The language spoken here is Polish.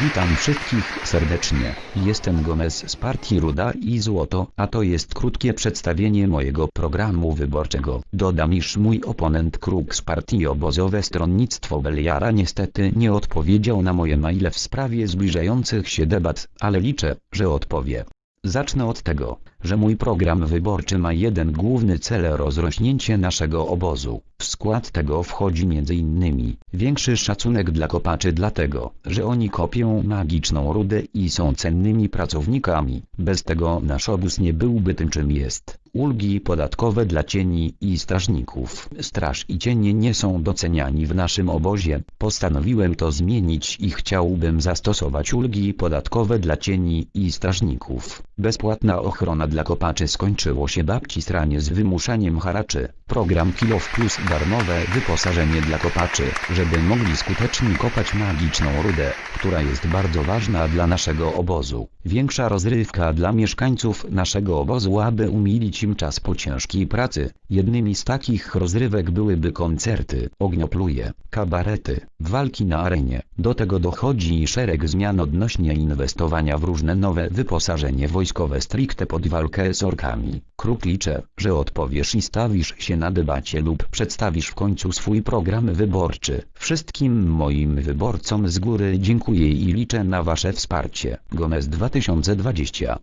Witam wszystkich serdecznie. Jestem Gomez z partii Ruda i Złoto, a to jest krótkie przedstawienie mojego programu wyborczego. Dodam iż mój oponent Kruk z partii obozowe Stronnictwo Beliara niestety nie odpowiedział na moje maile w sprawie zbliżających się debat, ale liczę, że odpowie. Zacznę od tego, że mój program wyborczy ma jeden główny cel rozrośnięcie naszego obozu. W skład tego wchodzi m.in. większy szacunek dla kopaczy dlatego, że oni kopią magiczną rudę i są cennymi pracownikami. Bez tego nasz obóz nie byłby tym czym jest. Ulgi podatkowe dla cieni i strażników. Straż i cienie nie są doceniani w naszym obozie. Postanowiłem to zmienić i chciałbym zastosować ulgi podatkowe dla cieni i strażników. Bezpłatna ochrona dla kopaczy skończyło się babci stranie z wymuszaniem haraczy. Program Kilof Plus darmowe wyposażenie dla kopaczy, żeby mogli skutecznie kopać magiczną rudę, która jest bardzo ważna dla naszego obozu. Większa rozrywka dla mieszkańców naszego obozu, aby umilić im czas po ciężkiej pracy. Jednymi z takich rozrywek byłyby koncerty, ogniopluje, kabarety, walki na arenie. Do tego dochodzi szereg zmian odnośnie inwestowania w różne nowe wyposażenie wojskowe stricte pod walkę z orkami. Kruk liczę, że odpowiesz i stawisz się na debacie lub przedstawisz w końcu swój program wyborczy. Wszystkim moim wyborcom z góry dziękuję i liczę na wasze wsparcie. Gomez 2020